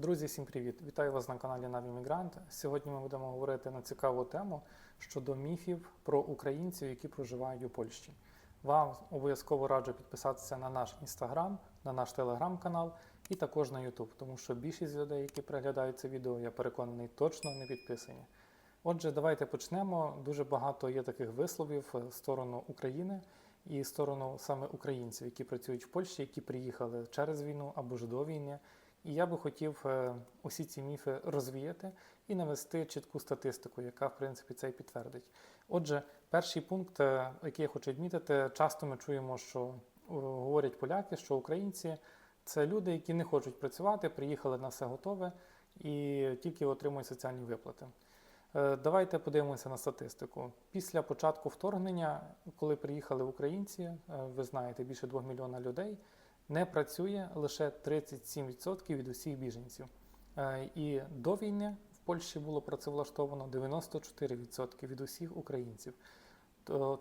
Друзі, всім привіт! Вітаю вас на каналі Наві Мігрант. Сьогодні ми будемо говорити на цікаву тему щодо міфів про українців, які проживають у Польщі. Вам обов'язково раджу підписатися на наш інстаграм, на наш телеграм-канал і також на Ютуб, тому що більшість людей, які переглядають це відео, я переконаний, точно не підписані. Отже, давайте почнемо. Дуже багато є таких висловів в сторону України і в сторону саме українців, які працюють в Польщі, які приїхали через війну або ж до війни. І я би хотів е, усі ці міфи розвіяти і навести чітку статистику, яка в принципі це і підтвердить. Отже, перший пункт, е, який я хочу відмітити, часто ми чуємо, що е, говорять поляки, що українці це люди, які не хочуть працювати, приїхали на все готове і тільки отримують соціальні виплати. Давайте подивимося на статистику. Після початку вторгнення, коли приїхали українці, ви знаєте, більше 2 мільйона людей, не працює лише 37% від усіх біженців. Е, І до війни в Польщі було працевлаштовано 94% від усіх українців.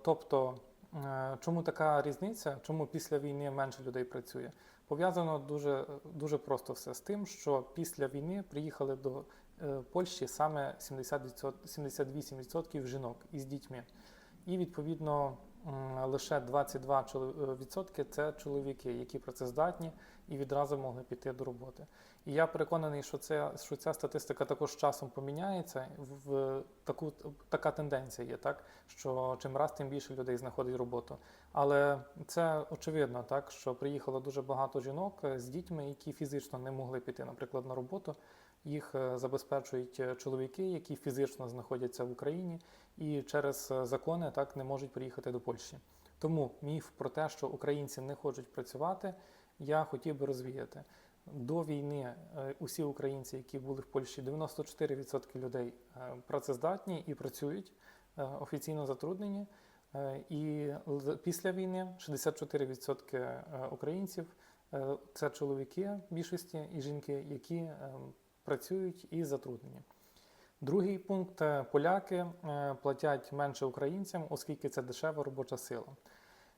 Тобто, е, чому така різниця? Чому після війни менше людей працює? Пов'язано дуже, дуже просто все з тим, що після війни приїхали до е, Польщі саме 70%, 78% жінок із дітьми. І відповідно лише 22% це чоловіки, які працездатні і відразу могли піти до роботи. І я переконаний, що це що ця статистика також часом поміняється. В таку така тенденція є, так що чим раз тим більше людей знаходить роботу. Але це очевидно, так що приїхало дуже багато жінок е, з дітьми, які фізично не могли піти, наприклад, на роботу. Їх е, забезпечують е, чоловіки, які фізично знаходяться в Україні і через е, закони так не можуть приїхати до Польщі. Тому міф про те, що українці не хочуть працювати, я хотів би розвіяти. До війни усі українці, які були в Польщі, 94% людей працездатні і працюють офіційно затруднені. І після війни 64% е, українців це чоловіки більшості і жінки, які е, працюють і затруднені. Другий пункт е, поляки е, платять менше українцям, оскільки це дешева робоча сила.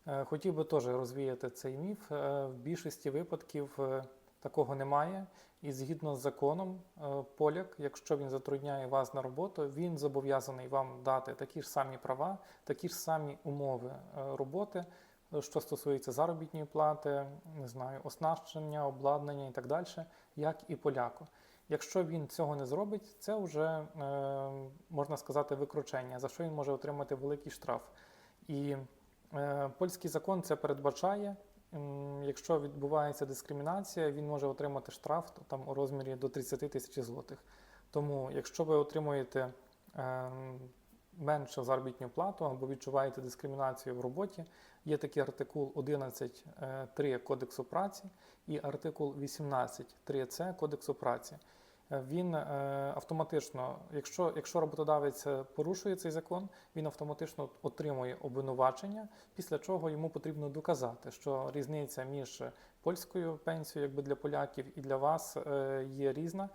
Е, Хотів би теж розвіяти цей міф. В більшості випадків такого немає. І згідно з законом, поляк, якщо він затрудняє вас на роботу, він зобов'язаний вам дати такі ж самі права, такі ж самі умови роботи, що стосується заробітної плати, не знаю, оснащення, обладнання і так далі, як і поляку. Якщо він цього не зробить, це вже е, можна сказати викручення, за що він може отримати великий штраф. І е, польський закон це передбачає. Якщо відбувається дискримінація, він може отримати штраф там у розмірі до 30 тисяч злотих. Тому, якщо ви отримуєте е, меншу заробітну плату або відчуваєте дискримінацію в роботі, є такий артикул 11.3 Кодексу праці і артикул 18.3c Кодексу праці. Він е, автоматично, якщо, якщо роботодавець е, порушує цей закон, він автоматично отримує обвинувачення, після чого йому потрібно доказати, що різниця між польською пенсією, якби для поляків, і для вас е, є різна.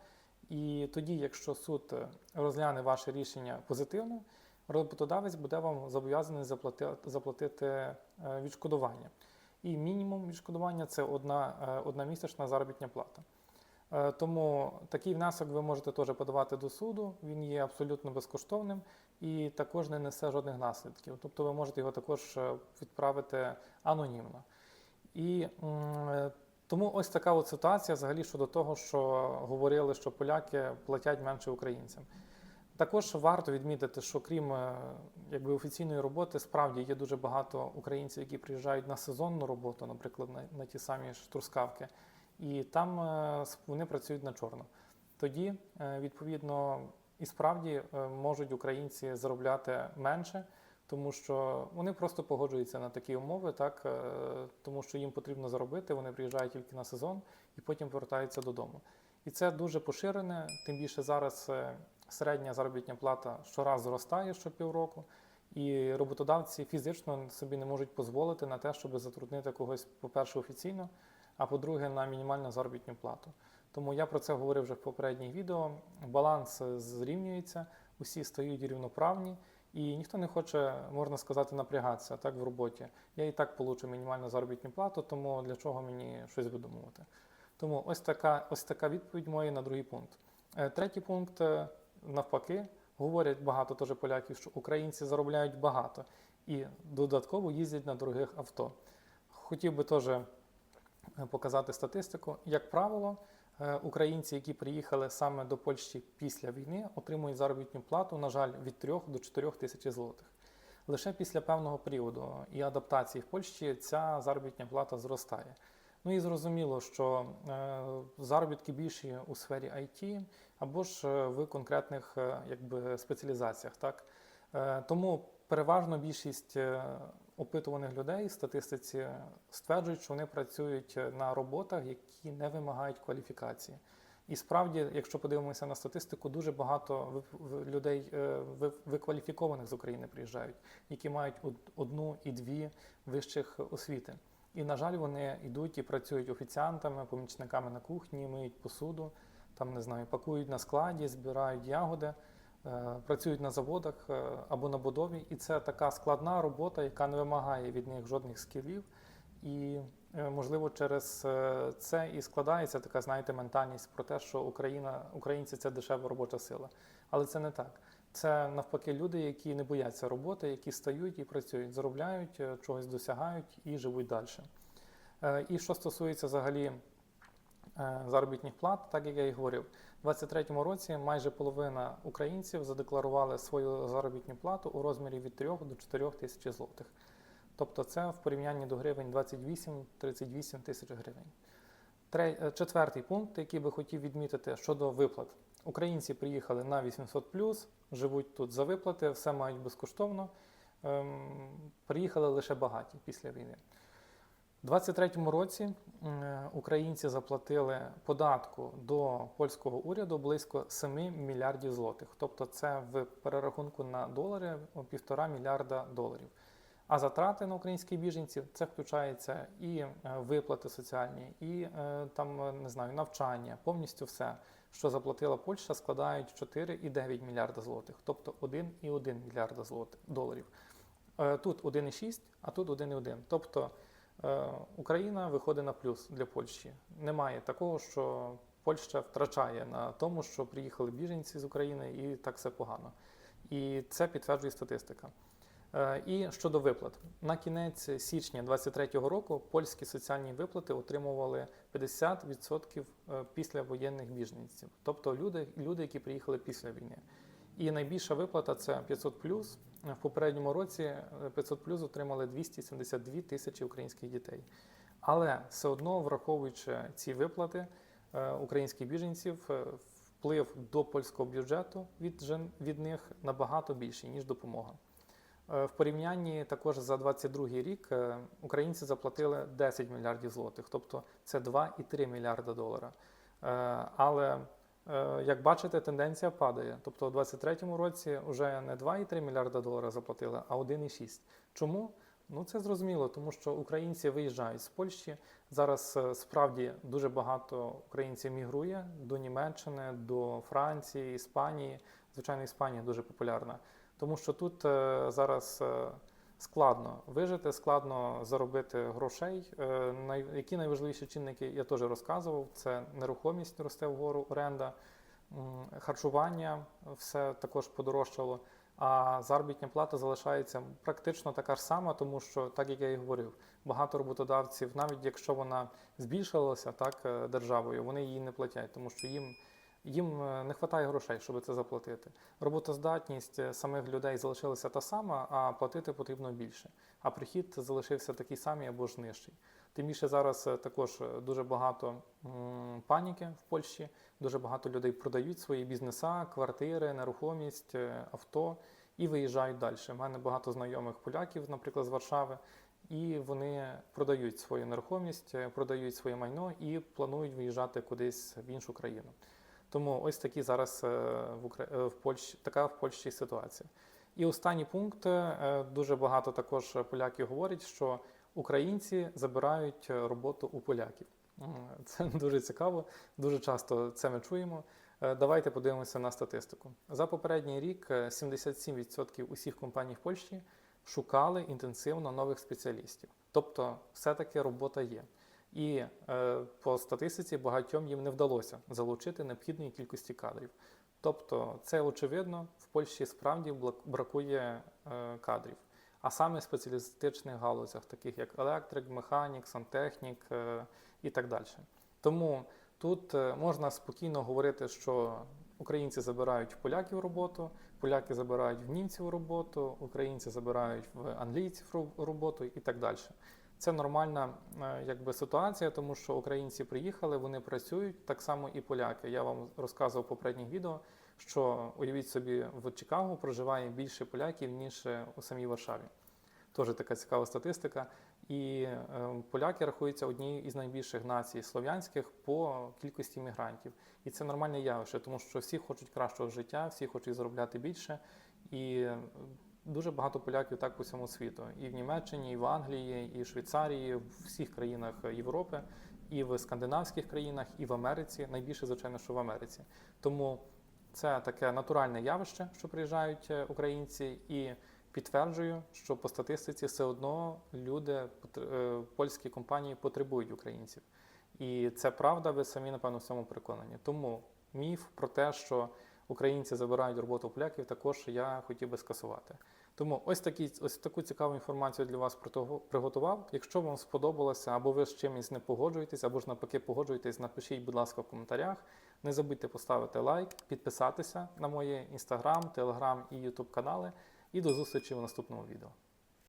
І тоді, якщо суд розгляне ваше рішення позитивно, роботодавець буде вам зобов'язаний заплатити, заплатити відшкодування. І мінімум відшкодування це одна, місячна заробітня плата. Е, Тому такий внесок ви можете теж подавати до суду. Він є абсолютно безкоштовним і також не несе жодних наслідків. Тобто ви можете його також е, відправити анонімно. І е, тому ось така от ситуація взагалі щодо того, що говорили, що поляки платять менше українцям. Також варто відмітити, що крім якби офіційної роботи, справді є дуже багато українців, які приїжджають на сезонну роботу, наприклад, на, на ті самі ж трускавки, і там е, вони працюють на чорно. Тоді, е, відповідно, і справді е, можуть українці заробляти менше, тому що вони просто погоджуються на такі умови, так тому що їм потрібно заробити, вони приїжджають тільки на сезон і потім повертаються додому. І це дуже поширене, тим більше зараз середня заробітня плата щораз зростає щопівроку, і роботодавці фізично собі не можуть дозволити на те, щоб затруднити когось, по-перше, офіційно, а по-друге, на мінімальну заробітну плату. Тому я про це говорив вже в попередніх відео. Баланс е, зрівнюється, усі стають рівноправні, і ніхто не хоче, можна сказати, напрягатися так в роботі. Я і так получу мінімальну заробітну плату, тому для чого мені щось видумувати. Тому ось така, ось така відповідь моя на другий пункт. Е, Третій пункт, е, навпаки, говорять багато теж поляків, що українці заробляють багато і додатково їздять на дорогих авто. Хотів би теж показати статистику. Як правило, е, українці, які приїхали саме до Польщі після війни, отримують заробітну плату, на жаль, від 3 до 4 тисяч злотих. Лише після певного періоду і адаптації в Польщі ця заробітна плата зростає. Ну і зрозуміло, що е, заробітки більші у сфері IT або ж е, в конкретних якби, спеціалізаціях. Так? Тому переважно більшість опитуваних людей статистиці стверджують, що вони працюють на роботах, які не вимагають кваліфікації. І справді, якщо подивимося на статистику, дуже багато людей е, ви- викваліфікованих з України приїжджають, які мають од- одну і дві вищих освіти. І, на жаль, вони йдуть і працюють офіціантами, помічниками на кухні, миють посуду, там не знаю, пакують на складі, збирають ягоди, працюють на заводах е, або на будові. І це така складна робота, яка не вимагає від них жодних скілів. І е, можливо через е, це і складається така, знаєте, ментальність про те, що Україна, українці це дешева робоча сила. Але це не так. Це навпаки люди, які не бояться роботи, які стають і працюють, заробляють, е, чогось досягають і живуть далі. Е, І що стосується взагалі е, заробітних плат, так як я і говорив, у 2023 році майже половина українців задекларували свою заробітну плату у розмірі від 3 до 4 тисяч злотих. Тобто це в порівнянні до гривень 28-38 тисяч гривень. Тре- е, Четвертий пункт, який би хотів відмітити щодо виплат. Українці приїхали на 800 живуть тут за виплати, все мають безкоштовно. Ем, приїхали лише багаті після війни. У 2023 році українці заплатили податку до польського уряду близько 7 мільярдів злотих. Тобто це в перерахунку на долари о, півтора мільярда доларів. А затрати на українських біженців це включається і е, виплати соціальні, і е, там е, не знаю, навчання, повністю все, що заплатила Польща, складають 4,9 мільярда злотих, тобто 1,1 мільярда злотих доларів. Тут 1,6, а тут 1,1. Тобто Україна виходить на плюс для Польщі. Немає такого, що Польща втрачає на тому, що приїхали біженці з України, і так все погано. І це підтверджує статистика. Е, І щодо виплат, на кінець січня 2023 року польські соціальні виплати отримували 50% е, післявоєнних біженців, тобто люди, люди, які приїхали після війни. І найбільша виплата це 500 В попередньому році е, 500 отримали 272 тисячі українських дітей. Але все одно, враховуючи ці виплати е, українських біженців, е, вплив до польського бюджету від, від них набагато більший, ніж допомога. Е, В порівнянні також за 22 рік е, українці заплатили 10 мільярдів злотих, тобто це 2,3 мільярда долара. Е, Але е, як бачите, тенденція падає. Тобто у 2023 році вже не 2,3 мільярда долара заплатили, а 1,6. Чому? Ну це зрозуміло, тому що українці виїжджають з Польщі. Зараз е, справді дуже багато українців мігрує до Німеччини, до Франції, Іспанії. Звичайно, Іспанія дуже популярна. Тому що тут е, зараз е, складно вижити, складно заробити грошей. Е, які найважливіші чинники я теж розказував: це нерухомість росте вгору, оренда, харчування все також подорожчало. А заробітня плата залишається практично така ж сама, тому що, так як я і говорив, багато роботодавців, навіть якщо вона збільшилася так е, державою, вони її не платять, тому що їм їм е, не вистачає грошей, щоб це заплатити. Роботоздатність е, самих людей залишилася та сама, а платити потрібно більше. А прихід залишився такий самий або ж нижчий. Тим більше зараз е, також дуже багато паніки в Польщі, дуже багато людей продають свої бізнеса, квартири, нерухомість, авто і виїжджають далі. У мене багато знайомих поляків, наприклад, з Варшави, і вони продають свою нерухомість, продають своє майно і планують виїжджати кудись в іншу країну. Тому ось такі зараз е, в, Укра... е, в Польщі, така в Польщі ситуація. І останній пункт е, дуже багато також поляків говорять, що українці забирають роботу у поляків. Це дуже цікаво, дуже часто це ми чуємо. Давайте подивимося на статистику. За попередній рік е, 77% усіх компаній в Польщі шукали інтенсивно нових спеціалістів. Тобто, все-таки робота є. І е, по статистиці багатьом їм не вдалося залучити необхідної кількості кадрів. Тобто, це очевидно, в Польщі справді бракує е, кадрів, а саме в спеціалістичних галузях, таких як електрик, механік, сантехнік е, і так далі. Тому тут е, можна спокійно говорити, що українці забирають поляків роботу, поляки забирають в німців роботу, українці забирають в англійців роб- роботу і так далі. Це нормальна е, якби, ситуація, тому що українці приїхали, вони працюють, так само і поляки. Я вам розказував в попередніх відео, що уявіть собі, в Чикаго проживає більше поляків, ніж у самій Варшаві. Теж така цікава статистика. І е, поляки рахуються однією із найбільших націй слов'янських по кількості мігрантів. І це нормальне явище, тому що всі хочуть кращого життя, всі хочуть заробляти більше. І дуже багато поляків так по всьому світу. І в Німеччині, і в Англії, і в Швейцарії, в всіх країнах Європи, і в скандинавських країнах, і в Америці. Найбільше, звичайно, що в Америці. Тому це таке натуральне явище, що приїжджають е, українці, і підтверджую, що по статистиці все одно люди, е, польські компанії потребують українців. І це правда, ви самі, напевно, в цьому переконані. Тому міф про те, що українці забирають роботу поляків, також я хотів би скасувати. Тому ось такі, ось таку цікаву інформацію для вас про того приготував. Якщо вам сподобалося, або ви з чимось не погоджуєтесь, або ж навпаки погоджуєтесь, напишіть, будь ласка, в коментарях. Не забудьте поставити лайк, підписатися на мої інстаграм, телеграм і ютуб канали. І до зустрічі в наступному відео.